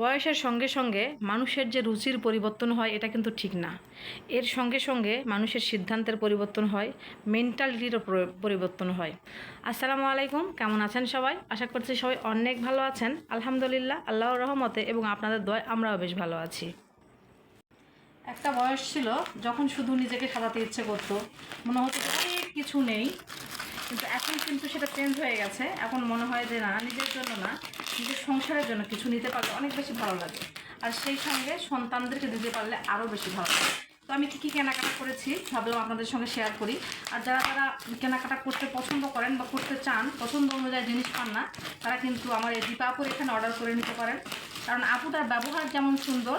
বয়সের সঙ্গে সঙ্গে মানুষের যে রুচির পরিবর্তন হয়, এটা কিন্তু ঠিক না। এর সঙ্গে সঙ্গে মানুষের সিদ্ধান্তের পরিবর্তন হয় মেন্টালিটিরও পরিবর্তন হয়। আসসালামু আলাইকুম, কেমন আছেন সবাই? আশা করছি সবাই অনেক ভালো আছেন। আলহামদুলিল্লাহ, আল্লাহর রহমতে এবং আপনাদের দয় আমরাও বেশ ভালো আছি। একটা বয়স ছিল, যখন শুধু নিজেকে সাজাতে ইচ্ছে করতো। মনে হতো অনেক কিছু নেই, কিন্তু এখন কিন্তু সেটা চেঞ্জ হয়ে গেছে। এখন মনে হয় যে না, নিজের জন্য না। নিজের সংসারের জন্য কিছু নিতে পারলে অনেক বেশি ভালো লাগে। আর সেই সঙ্গে সন্তানদেরকে দিতে পারলে আরও বেশি ভালো লাগে। তো আমি কী কী কেনাকাটা করেছি ভাবলাম আপনাদের সঙ্গে শেয়ার করি। আর যারা তারা কেনাকাটা করতে পছন্দ করেন বা করতে চান, পছন্দ অনুযায়ী জিনিস পান না, তারা কিন্তু আমার এই দীপাপুর এখানে অর্ডার করে নিতে পারেন। কারণ আপুটার ব্যবহার যেমন সুন্দর,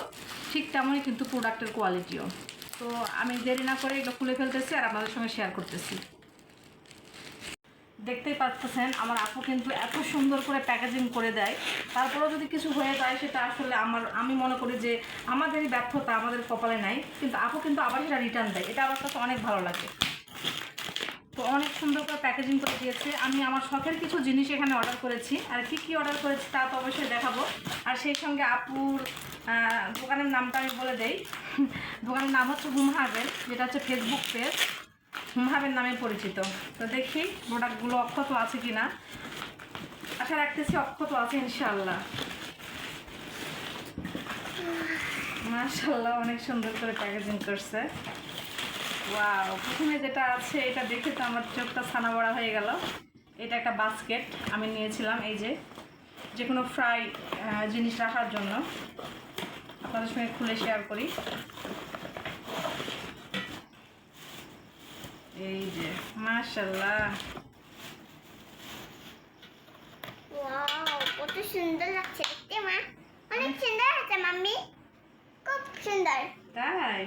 ঠিক তেমনই কিন্তু প্রোডাক্টের কোয়ালিটিও তো আমি দেরি না করে এগুলো খুলে ফেলতেছি আর আপনাদের সঙ্গে শেয়ার করতেছি। দেখতেই পাচ্ছেন, আমার আপু কিন্তু এত সুন্দর করে প্যাকেজিং করে দেয়। তারপরেও যদি কিছু হয়ে যায়, সেটা আসলে আমার, আমি মনে করি যে আমাদেরই ব্যর্থতা আমাদের কপালে নাই, কিন্তু আপু কিন্তু আবার সেটা রিটার্ন দেয়। এটা আমার কাছে অনেক ভালো লাগে। তো অনেক সুন্দর করে প্যাকেজিং করে দিয়েছে। আমি আমার শখের কিছু জিনিস এখানে অর্ডার করেছি। আর কি কি অর্ডার করেছি তা তো অবশ্যই দেখাবো। আর সেই সঙ্গে আপুর দোকানের নামটা আমি বলে দেই। দোকানের নাম হচ্ছে হুম হাবেল যেটা হচ্ছে ফেসবুক পেজ হুম হাবেল নামে পরিচিত। তো দেখি প্রোডাক্টগুলো অক্ষত আছে কি না আশা রাখতেছি অক্ষত আছে ইনশাল্লাহ মাশাল্লাহ অনেক সুন্দর করে প্যাকেজিং করছে। ওয়াও প্রথমে যেটা আছে, এটা দেখে তো আমার চোখটা ছানা বড়া হয়ে গেল। এটা একটা বাস্কেট আমি নিয়েছিলাম, এই যে। যে কোনো ফ্রাই জিনিস রাখার জন্য। আপনাদের সঙ্গে খুলে শেয়ার করি। এই যে মাশাল্লাহ। কত সুন্দর লাগছে দেখতে মা। অনেক সুন্দর আছে মাম্মি। খুব সুন্দর। তাই?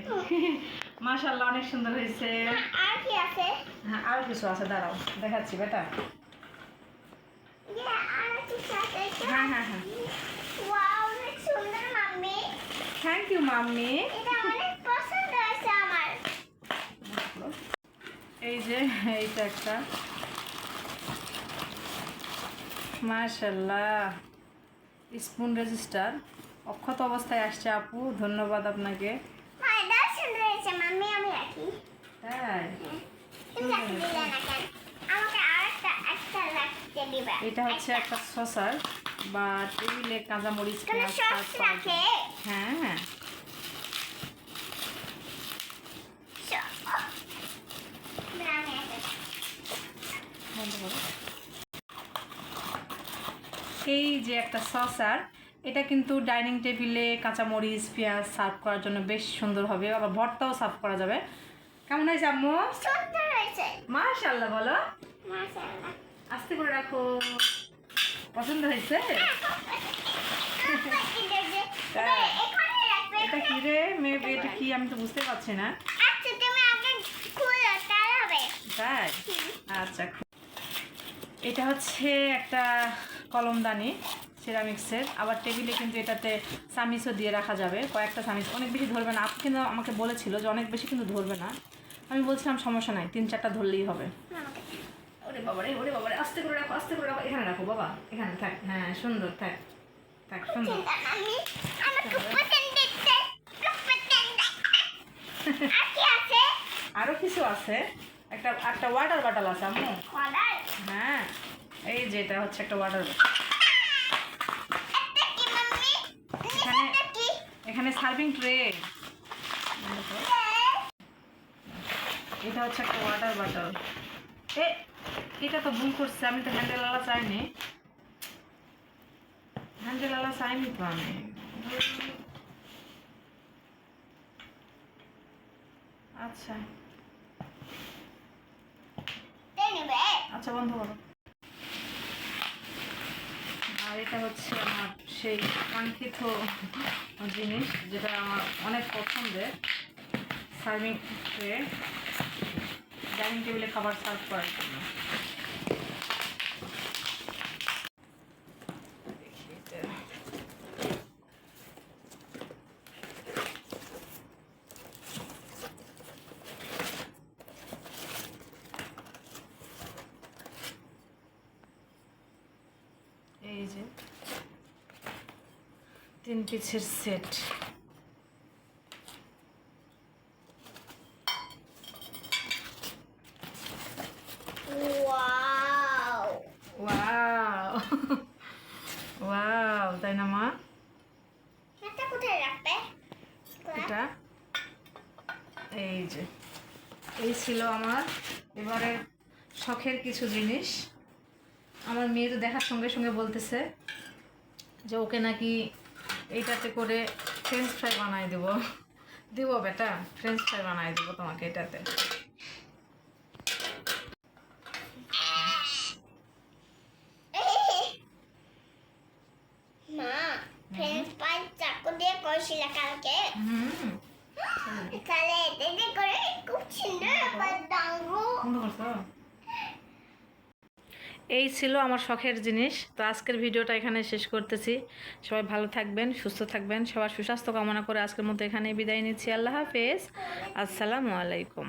মাশাল্লাহ অনেক সুন্দর হয়েছে। আর কি আছে? হ্যাঁ আরও কিছু আছে দাঁড়াও দেখাচ্ছি বেটা। আর হ্যাঁ হ্যাঁ হ্যাঁ। Thank you mummy. এটা অনেক পছন্দ হয়েছে আমার এই যে এইটা একটা। মাশাল্লাহ স্পুন রেজিস্টার। অক্ষত অবস্থায় আসছে আপু ধন্যবাদ আপনাকে। একটা এটা হচ্ছে একটা। সসার বা টেবিলে কাঁচামরিচ যায়। হ্যাঁ হ্যাঁ আমি একটা এই যে একটা সসার এটা কিন্তু ডাইনিং টেবিলে কাঁচামরিচ পেঁয়াজ সার্ভ করার জন্য বেশ সুন্দর হবে। আবার ভর্তাও সার্ভ করা যাবে। কেমন হয়েছে আম্মু? মাশাল্লাহ বলো। আস্তে করে রাখো। পছন্দ হয়েছে? এটা কি রে? মেয়ে এটা কি? আমি তো বুঝতে পারছি না। আচ্ছা তাই? আচ্ছা এটা হচ্ছে একটা কলমদানি সিরামিক্সের। আবার টেবিলে কিন্তু এটাতে সামিসও দিয়ে রাখা যাবে কয়েকটা সামিস। অনেক বেশি ধরবে না। আপনি কিন্তু আমাকে বলেছিল যে অনেক বেশি কিন্তু ধরবে না। আমি বলছিলাম সমস্যা নাই তিন চারটা ধরলেই হবে। ওরে বাবারে ওরে বাবারে আস্তে করে রাখো আস্তে করে রাখো। এখানে রাখো বাবা এখানে থাক। হ্যাঁ সুন্দর থাক থাক সুন্দর। আরও কিছু আছে? একটা একটা ওয়াটার বটল আছে আম্মু। হ্যাঁ এই যে এটা হচ্ছে একটা ওয়াটার এখানে- এখানে সার্ভিং ট্রে এটা হচ্ছে একটা ওয়াটার বটল এ এটা তো ভুল করছে আমি তো হ্যান্ডেল আলা চাইনি। হ্যান্ডেল আলা চাইনি তো আমি। আচ্ছা নেবে আচ্ছা বন্ধ করো। আর এটা হচ্ছে আমার সেই কাঙ্ক্ষিত জিনিস যেটা আমার অনেক পছন্দের। সার্ভিং ট্রে ডাইনিং টেবিলে খাবার সার্ভ করার জন্য দেখি এটা। এই যে তিন পিসের সেট। ওয়াও। তাই না মা? এটা কোথায় রাখবে? এটা? এই যে। এই ছিল আমার এবারে শখের কিছু জিনিস। আমার মেয়ে তো দেখার সঙ্গে সঙ্গে বলতেছে যে ওকে নাকি এইটাতে করে ফ্রেঞ্চ ফ্রাই বানাই দেবো। দিব বেটা ফ্রেঞ্চ ফ্রাই বানাই দেবো তোমাকে এটাতে। মা ফ্রেঞ্চ ফ্রাই চাকু দিয়ে করেছিল কালকে। হুম। করে খুব সুন্দর করছ? এই ছিল আমার শখের জিনিস। তো আজকের ভিডিওটা এখানে শেষ করতেছি। সবাই ভালো থাকবেন, সুস্থ থাকবেন, সবার সুস্বাস্থ্য কামনা করে আজকের মতো এখানে বিদায় নিচ্ছি। আল্লাহ হাফেজ। আসসালামু আলাইকুম।